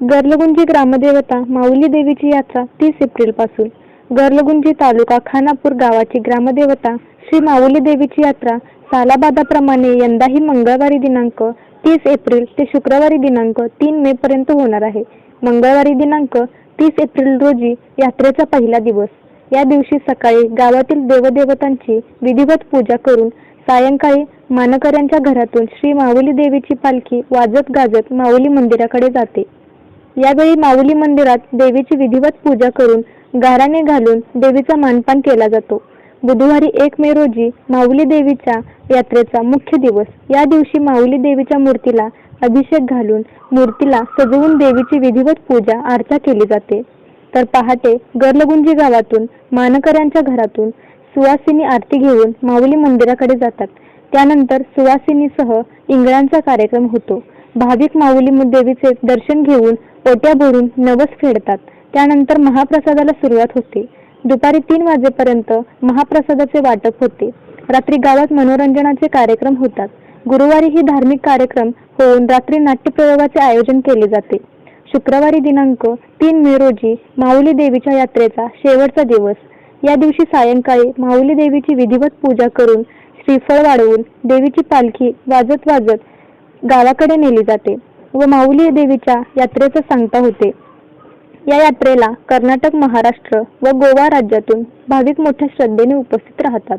गर्लगुंजी ग्रामदेवता माऊली देवीची यात्रा तीस एप्रिलपासून. गर्लगुंजी तालुका खानापूर गावाची ग्रामदेवता श्री माऊली देवीची यात्रा सालाबादाप्रमाणे यंदाही मंगळवारी दिनांक तीस एप्रिल ते शुक्रवारी दिनांक तीन मे पर्यंत होणार आहे. मंगळवारी दिनांक तीस एप्रिल रोजी यात्रेचा पहिला दिवस. या दिवशी सकाळी गावातील देवदेवतांची विधिवत पूजा करून सायंकाळी मानकऱ्यांच्या घरातून श्री माऊली देवीची पालखी वाजत गाजत माऊली मंदिराकडे जाते. यावेळी माऊली मंदिरात देवीची विधिवत पूजा करून गाराणे घालून देवीचा मानपान केला जातो. बुधवारी एक मे रोजी माऊली देवीच्या यात्रेचा मुख्य दिवस. या दिवशी माऊली देवीच्या मूर्तीला अभिषेक घालून मूर्तीला सजवून देवीची विधिवत पूजा अर्चा केली जाते. तर पहाटे गरलगुंजी गावातून मानकऱ्यांच्या घरातून सुवासिनी आरती घेऊन माऊली मंदिराकडे जातात. त्यानंतर सुवासिनीसह इंगळांचा कार्यक्रम होतो. भाविक माऊली देवीचे दर्शन घेऊन ओट्या भरून नवस फेडतात. त्यानंतर महाप्रसादाला सुरुवात होते. दुपारी तीन वाजेपर्यंत महाप्रसादाचे वाटप होते. रात्री गावात मनोरंजनाचे कार्यक्रम होतात. गुरुवारी ही धार्मिक कार्यक्रम होऊन रात्री नाट्यप्रयोगाचे आयोजन केले जाते. शुक्रवारी दिनांक तीन मे रोजी माऊली देवीच्या यात्रेचा शेवटचा दिवस. या दिवशी सायंकाळी माऊली देवीची विधिवत पूजा करून श्रीफळ वाढवून देवीची पालखी वाजत वाजत गावाकडे नेली जाते व माऊली देवीच्या यात्रेचा सांगता होते. या यात्रेला कर्नाटक महाराष्ट्र व गोवा राज्यातून भाविक मोठ्या श्रद्धेने उपस्थित राहतात.